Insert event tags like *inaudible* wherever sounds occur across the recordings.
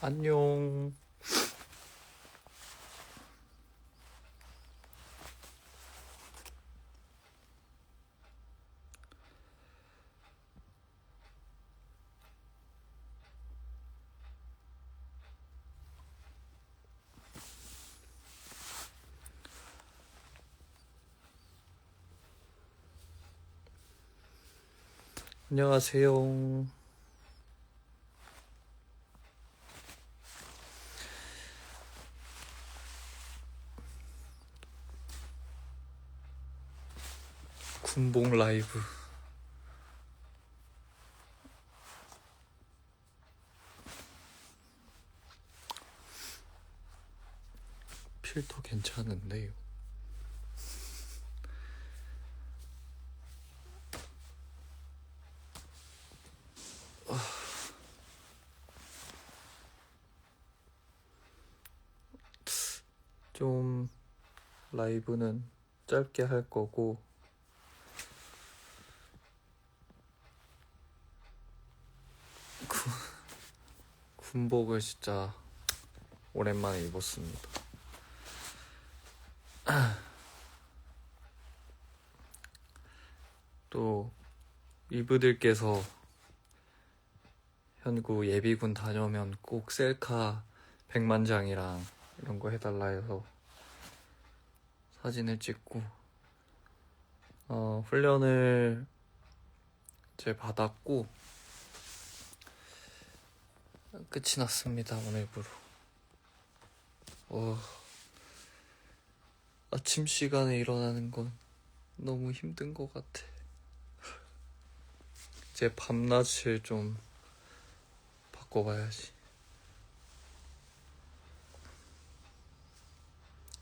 안녕. 안녕하세요. 군복 라이브. 필터 괜찮은데요. 좀 라이브는 짧게 할 거고 군- 군복을 진짜 오랜만에 입었습니다. *clears throat* 또 이브들께서 현구 예비군 다녀오면 꼭 셀카 100만 장이랑 이런 거 해달라 해서 사진을 찍고 어, 훈련을 이제 받았고 끝이 났습니다 오늘부로. 어, 아침 시간에 일어나는 건 너무 힘든 것 같아. 이제 밤낮을 좀 바꿔봐야지.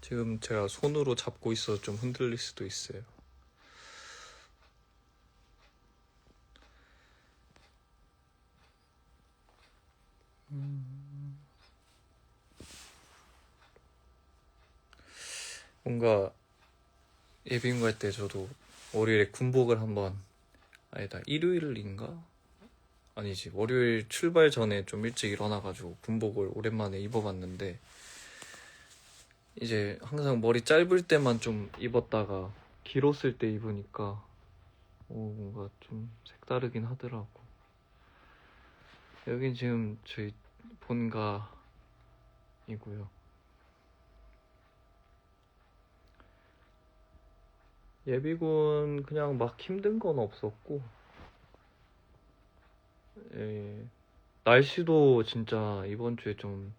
지금 제가 손으로 잡고 있어서 좀 흔들릴 수도 있어요. 뭔가 예비군 갈 때 저도 월요일에 군복을 한번 아니다 일요일인가 아니지 월요일 출발 전에 좀 일찍 일어나가지고 군복을 오랜만에 입어봤는데 이제 항상 머리 짧을 때만 좀 입었다가 길었을 때 입으니까 어, 뭔가 좀 색다르긴 하더라고. 여긴 지금 저희 본가이고요. 예비군 그냥 막 힘든 건 없었고, 예, 날씨도 진짜 이번 주에 좀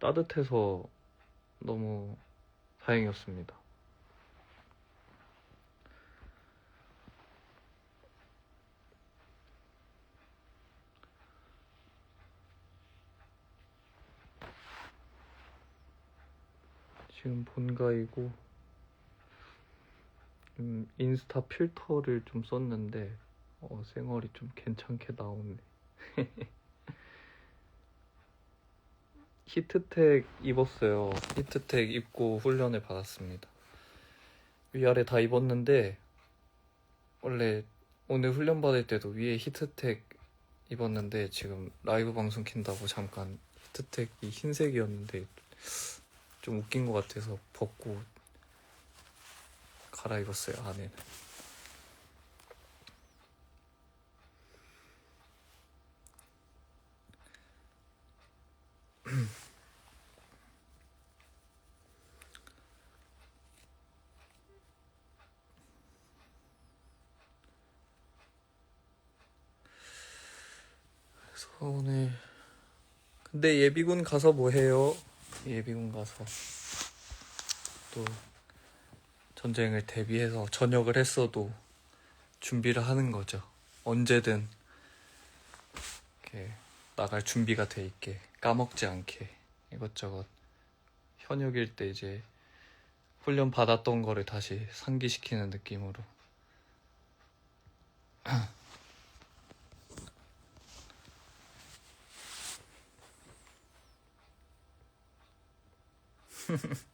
따뜻해서 너무 다행이었습니다. 지금 본가이고 음, 인스타 필터를 좀 썼는데 어, 생얼이 좀 괜찮게 나오네. *laughs* 히트텍 입었어요. 히트텍 입고 훈련을 받았습니다. 위아래 다 입었는데 원래 오늘 훈련 받을 때도 위에 히트텍 입었는데 지금 라이브 방송 킨다고 잠깐 히트텍이 흰색이었는데 좀 웃긴 것 같아서 벗고 갈아입었어요 안에는. *clears throat* 그래서 오늘 근데 예비군 가서 뭐 해요? 예비군 가서 또 전쟁을 대비해서 전역을 했어도 준비를 하는 거죠. 언제든 이렇게 나갈 준비가 돼 있게 까먹지 않게 이것저것 현역일 때 이제 훈련 받았던 거를 다시 상기시키는 느낌으로 *clears throat* *laughs*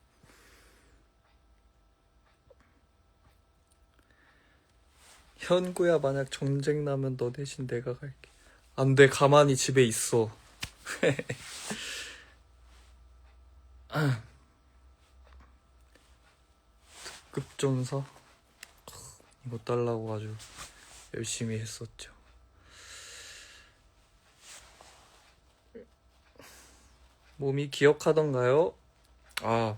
현구야 만약 전쟁 나면 너 대신 내가 갈게 안돼 가만히 집에 있어 *laughs* 급전사 이거 달라고 아주 열심히 했었죠. 몸이 기억하던가요? 아,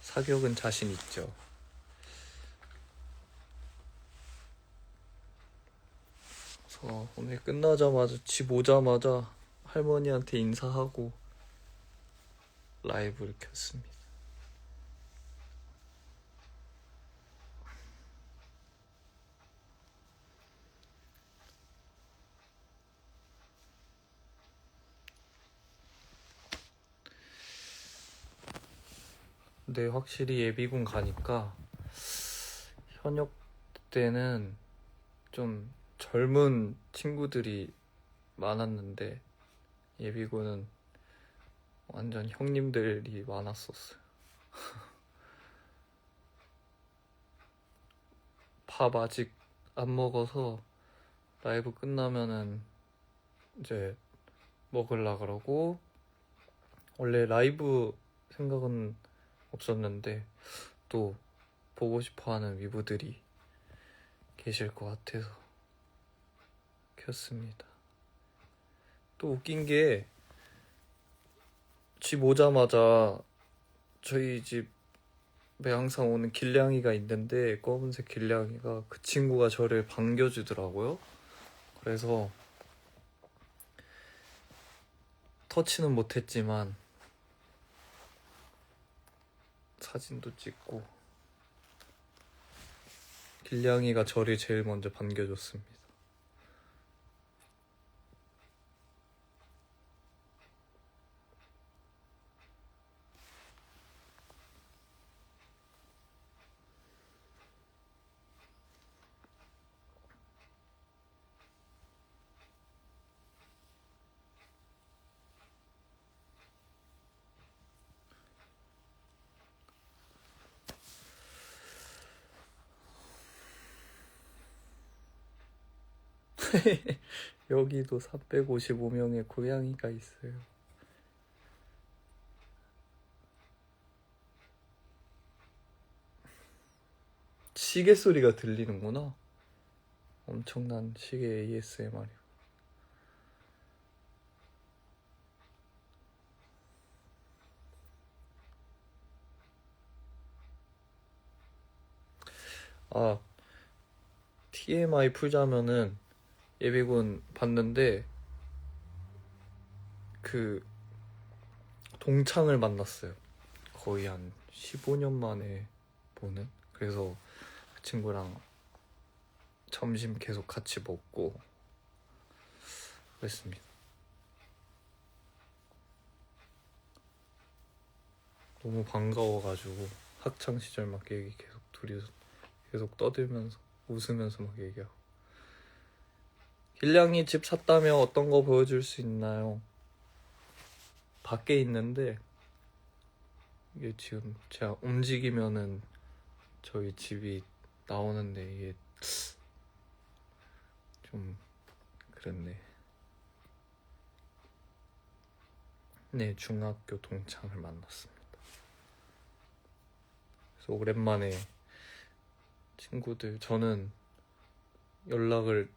사격은 자신 있죠. 그래서 오늘 끝나자마자 집 오자마자 할머니한테 인사하고 라이브를 켰습니다. 근데 확실히 예비군 가니까 현역 때는 좀 젊은 친구들이 많았는데 예비군은 완전 형님들이 많았었어요. *laughs* 밥 아직 안 먹어서 라이브 끝나면은 이제 먹을라 그러고 원래 라이브 생각은 없었는데 또 보고 싶어 하는 위부들이 계실 것 같아서 켰습니다. 또 웃긴 게 집 오자마자 저희 집에 항상 오는 길냥이가 있는데 검은색 길냥이가 그 친구가 저를 반겨주더라고요. 그래서 터치는 못했지만 사진도 찍고 길냥이가 저를 제일 먼저 반겨줬습니다. *laughs* 여기도 455명의 고양이가 있어요. 시계 소리가 들리는구나. 엄청난 시계 ASMR이요. 아, TMI 풀자면은 예비군 봤는데 그 동창을 만났어요. 거의 한 15년 만에 보는. 그래서 그 친구랑 점심 계속 같이 먹고 그랬습니다. 너무 반가워가지고 학창 시절 막 얘기 계속 둘이서 계속 떠들면서 웃으면서 막 얘기하고 길냥이 집 샀다며 어떤 거 보여줄 수 있나요? 밖에 있는데 이게 지금 제가 움직이면은 저희 집이 나오는데 이게 좀 그렇네. 네, 중학교 동창을 만났습니다. 그래서 오랜만에 친구들 저는 연락을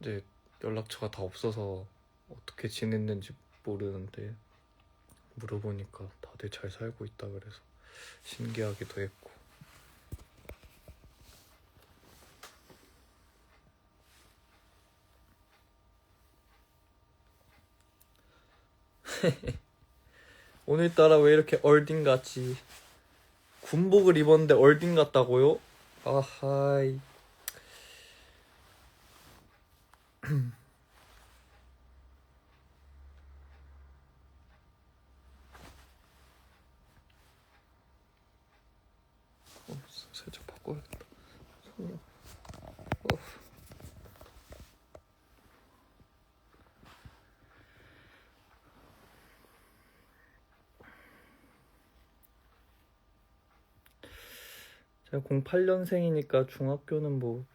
이제 연락처가 다 없어서 어떻게 지냈는지 모르는데 물어보니까 다들 잘 살고 있다 그래서 신기하기도 했고. *laughs* 오늘따라 왜 이렇게 얼딘 같지? 군복을 입었는데 얼딘 같다고요? 아하이 어, 살짝 바꿔야겠다. 제가 08년생이니까 중학교는 뭐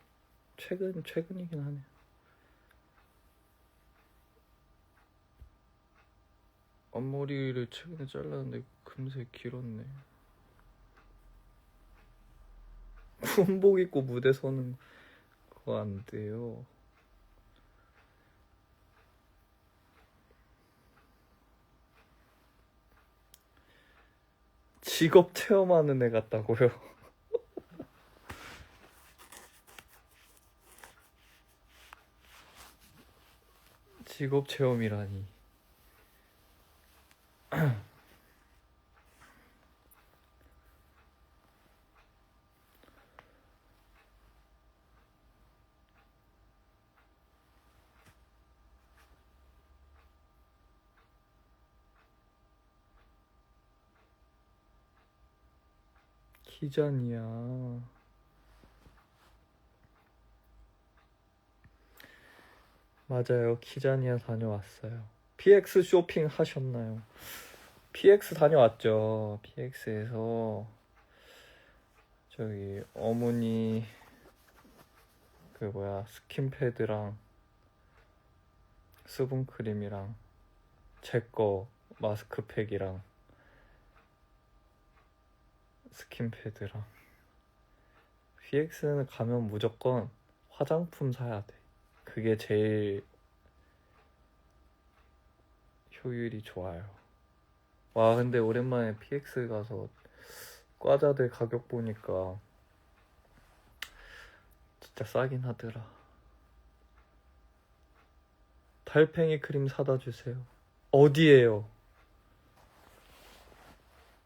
최근 최근이긴 하네요. 앞머리를 최근에 잘랐는데 금세 길었네. 군복 입고 무대 서는 거 안 돼요. 직업 체험하는 애 같다고요? *laughs* 직업 체험이라니. 기잔이야. 맞아요. 키자니아 다녀왔어요. PX 쇼핑 하셨나요? PX 다녀왔죠. PX에서 저기 어머니 그 뭐야 스킨패드랑 수분크림이랑 제 거 마스크팩이랑 스킨패드랑 PX는 가면 무조건 화장품 사야 돼. 그게 제일 효율이 좋아요. 와, 근데 오랜만에 PX 가서 과자들 가격 보니까 진짜 싸긴 하더라. 달팽이 크림 사다 주세요. 어디에요?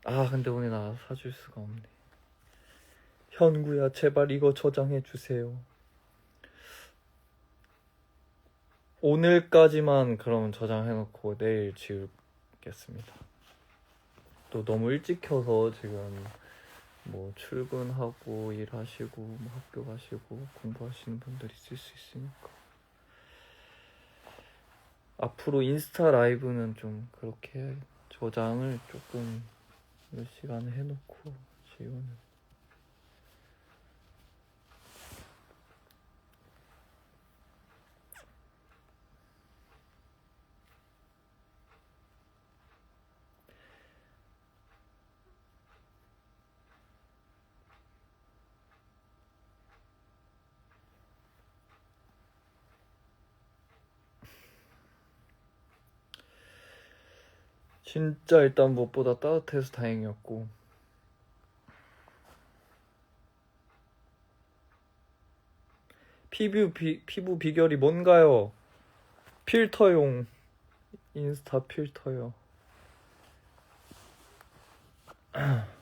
아, 근데 오늘 나 사줄 수가 없네. 현구야, 제발 이거 저장해 주세요. 오늘까지만 그럼 저장해놓고 내일 지우겠습니다. 또 너무 일찍 켜서 지금 뭐 출근하고 일하시고 뭐 학교 가시고 공부하시는 분들 있을 수 있으니까 앞으로 인스타 라이브는 좀 그렇게 저장을 조금 몇 시간을 해놓고 지우는 진짜 일단 무엇보다 따뜻해서 다행이었고 피부 비, 피부 비결이 뭔가요? 필터용 인스타 필터요. *clears throat*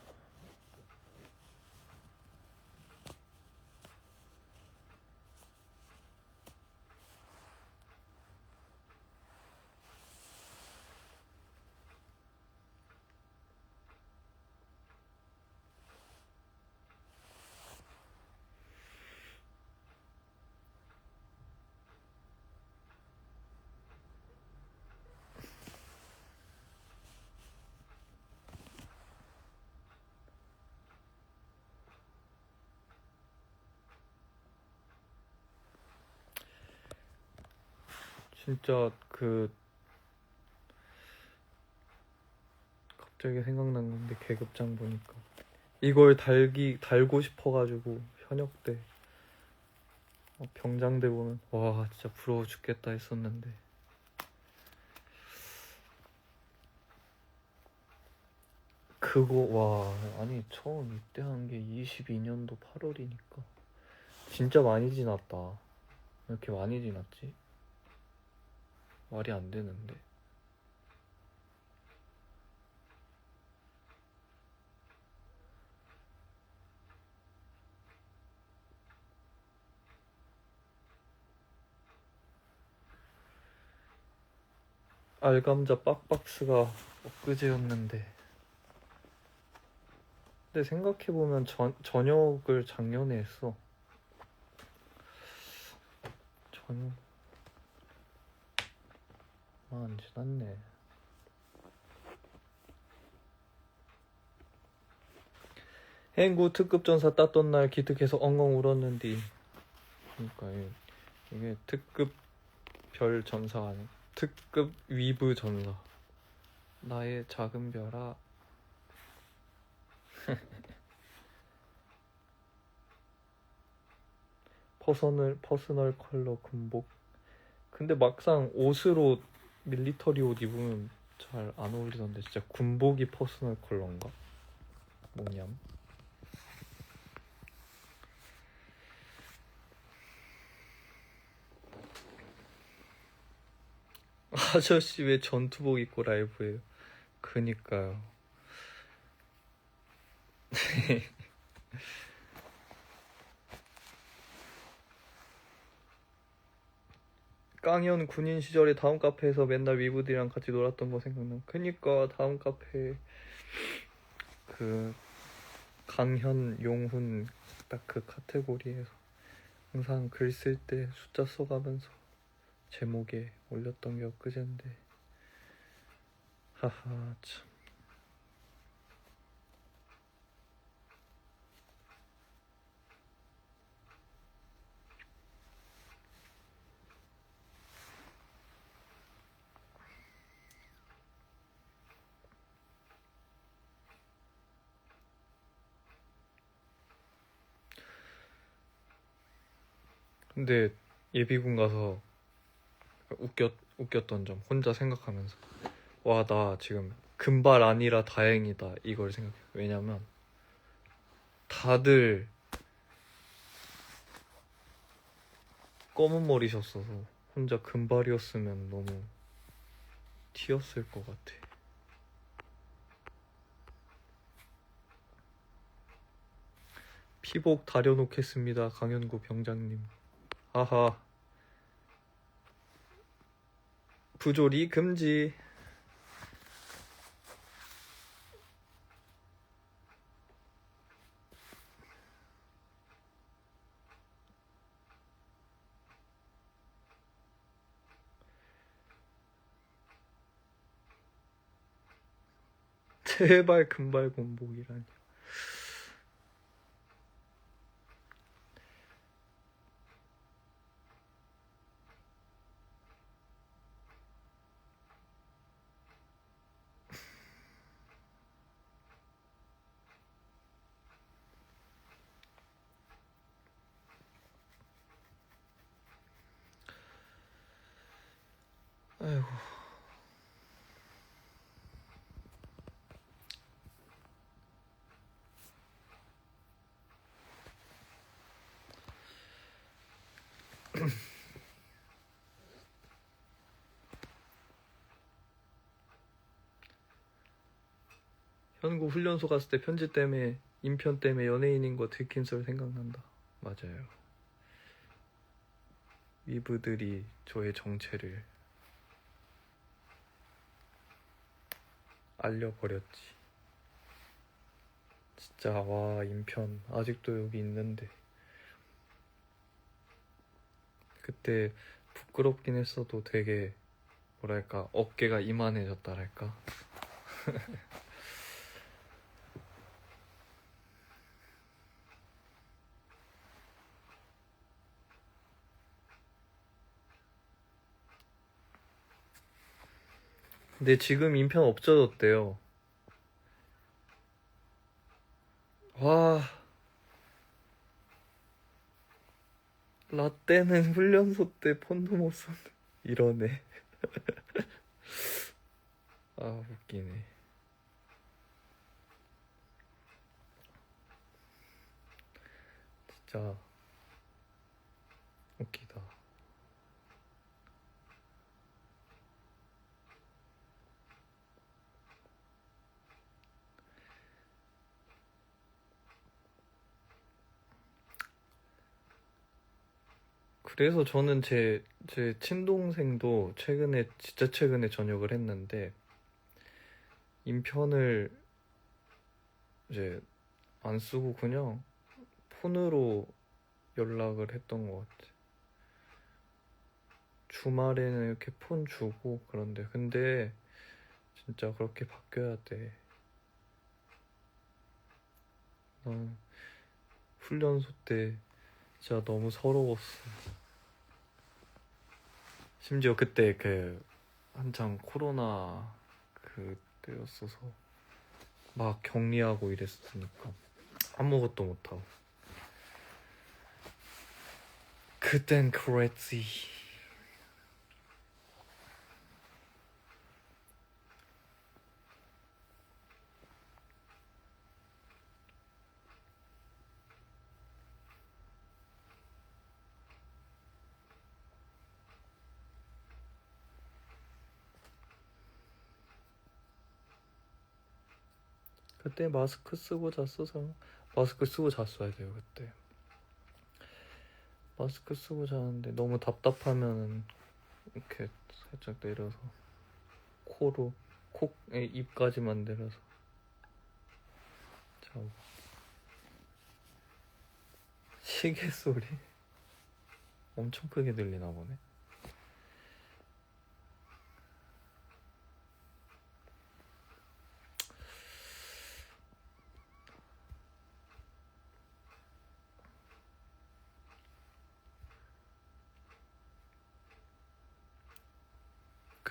진짜 그 갑자기 생각난 건데 계급장 보니까. 이걸 달기 달고 싶어가지고 현역 때 어, 병장대 보면 와 진짜 부러워 죽겠다 했었는데. 그거 와 아니 처음 입대한 게 22년도 8월이니까. 진짜 많이 지났다. 왜 이렇게 많이 지났지? 말이 안 되는데. 알감자 빡박스가 엊그제였는데. 근데 생각해보면 전, 저녁을 작년에 했어. 저녁. 아, 안 지났네. 행구 특급 전사 땄던 날 기특해서 엉엉 울었는디. 그러니까 이게, 특급 별 전사가 아니 특급 위브 전사. 나의 작은 별아. 퍼서널 퍼스널 컬러 군복. 근데 막상 옷으로 밀리터리 옷 입으면 잘 안 어울리던데 진짜 군복이 퍼스널 컬러인가? 뭐냠? 아저씨 왜 전투복 입고 라이브해요? 그니까요. *laughs* 깡현 군인 시절에 다음 카페에서 맨날 위브들이랑 같이 놀았던 거 생각나. 그니까 다음 카페 그 강현 용훈 딱 그 카테고리에서 항상 글 쓸 때 숫자 써가면서 제목에 올렸던 게 엊그젠데 하하 참 근데 예비군 가서 웃겼 웃겼던 점 혼자 생각하면서 와 나 지금 금발 아니라 다행이다 이걸 생각해 요 왜냐면 다들 검은 머리셨어서 혼자 금발이었으면 너무 튀었을 것 같아. 피복 다려놓겠습니다 강현구 병장님. 아하. 부조리 금지. 제발 금발 군복이라니. *clears throat* 현구 훈련소 갔을 때 편지 때문에 인편 때문에 연예인인 거 들킨 썰 생각난다. 맞아요. 위브들이 저의 정체를 알려버렸지. 진짜 와 인편 아직도 여기 있는데 그때 부끄럽긴 했어도 되게 뭐랄까 어깨가 이만해졌다랄까. *laughs* 근데 지금 인편 없어졌대요. 와. 라떼는 *laughs* 훈련소 때 폰도 못 썼는데 이러네. *laughs* 아 웃기네. 진짜 웃기다. 그래서 저는 제, 제 친동생도 최근에, 진짜 최근에 전역을 했는데, 인편을 이제 안 쓰고 그냥 폰으로 연락을 했던 것 같아. 주말에는 이렇게 폰 주고 그런데, 근데 진짜 그렇게 바뀌어야 돼. 난 훈련소 때 진짜 너무 서러웠어. 심지어 그때 그 한창 코로나 그 때였어서 막 격리하고 이랬으니까 아무것도 못하고. 그땐 그랬지 그때 마스크 쓰고 잤어서 마스크 쓰고 잤어야 돼요 그때. 마스크 쓰고 자는데 너무 답답하면 이렇게 살짝 내려서 코로 코 에, 입까지만 내려서 자고. 시계 소리? 엄청 크게 들리나 보네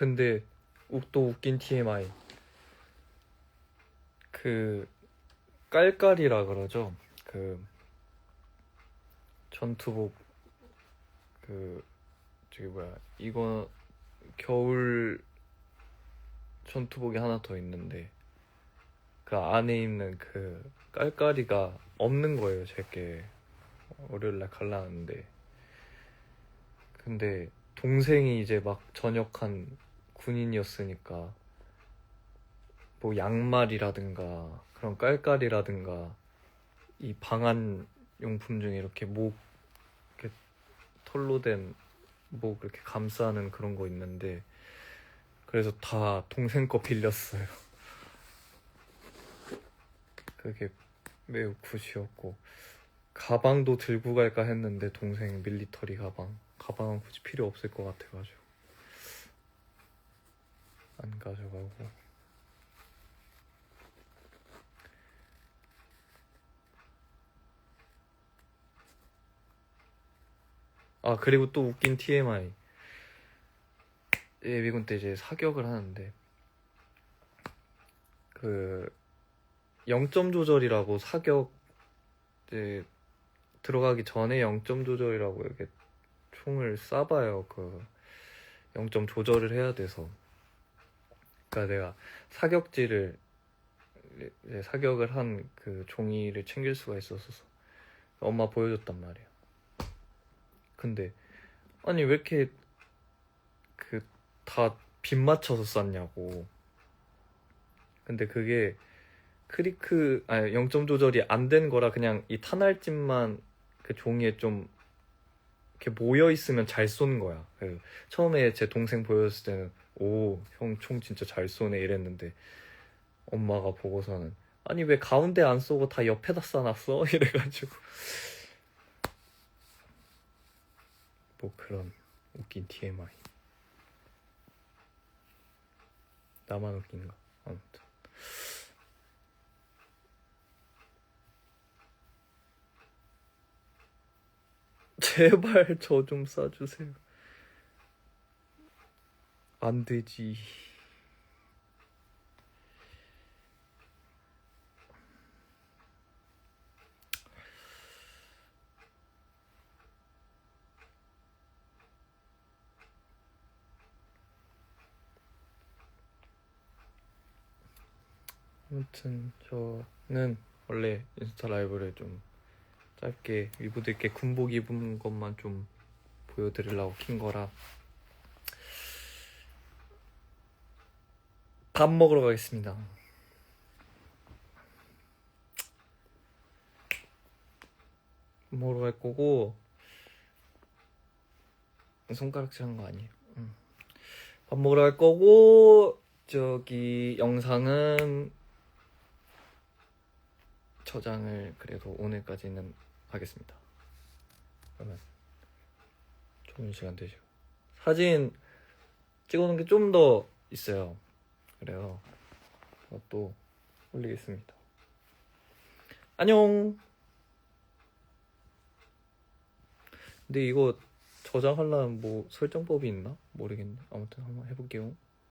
근데 우- 또 웃긴 TMI 그 깔깔이라 그러죠? 그 전투복 그 저기 뭐야 이거 겨울 전투복이 하나 더 있는데 그 안에 있는 그 깔깔이가 없는 거예요 제게. 월요일날 갈라는데. 근데 동생이 이제 막 전역한 군인이었으니까. 뭐 양말이라든가 그런 깔깔이라든가 이 방한 용품 중에 이렇게 목 이렇게 털로 된 목 이렇게 감싸는 그런 거 있는데 그래서 다 동생 거 빌렸어요. *laughs* 그게 매우 굿이었고. 가방도 들고 갈까 했는데 동생 밀리터리 가방. 가방은 굳이 필요 없을 것 같아가지고 안 가져가고 아 그리고 또 웃긴 TMI 예비군 때 이제 사격을 하는데 그 0점 조절이라고 사격 이제 들어가기 전에 0점 조절이라고 이렇게 총을 쏴봐요. 그 0점 조절을 해야 돼서. 그러니까 내가 사격지를 사격을 한 그 종이를 챙길 수가 있었어서 엄마 보여줬단 말이야. 근데 아니 왜 이렇게 그 다 빗 맞춰서 쐈냐고. 근데 그게 크리크 아니 0점 조절이 안 된 거라 그냥 이 탄알집만 그 종이에 좀 이렇게 모여 있으면 잘 쏜 거야. 그 처음에 제 동생 보여줬을 때는 오 형 총 진짜 잘 쏘네 이랬는데 엄마가 보고서는 아니 왜 가운데 안 쏘고 다 옆에다 쏴놨어? *laughs* 이래가지고. 뭐 그런 웃긴 TMI 나만 웃긴가 아무튼. 제발 저 좀 싸주세요. 안 되지. 아무튼 저는 원래 인스타 라이브를 좀 짧게 위부들께 군복 입은 것만 좀 보여드리려고 킨 거라 밥 먹으러 가겠습니다. 밥 먹으러 갈 거고 손가락질 한 거 아니에요. 음. 밥 먹으러 갈 거고 저기 영상은 저장을 그래도 오늘까지는 하겠습니다. 그러면 좋은 시간 되시고 사진 찍어놓은 게 좀 더 있어요. 그래서 그것도 올리겠습니다. 안녕. 근데 이거 저장하려면 뭐 설정법이 있나 모르겠네. 아무튼 한번 해볼게요.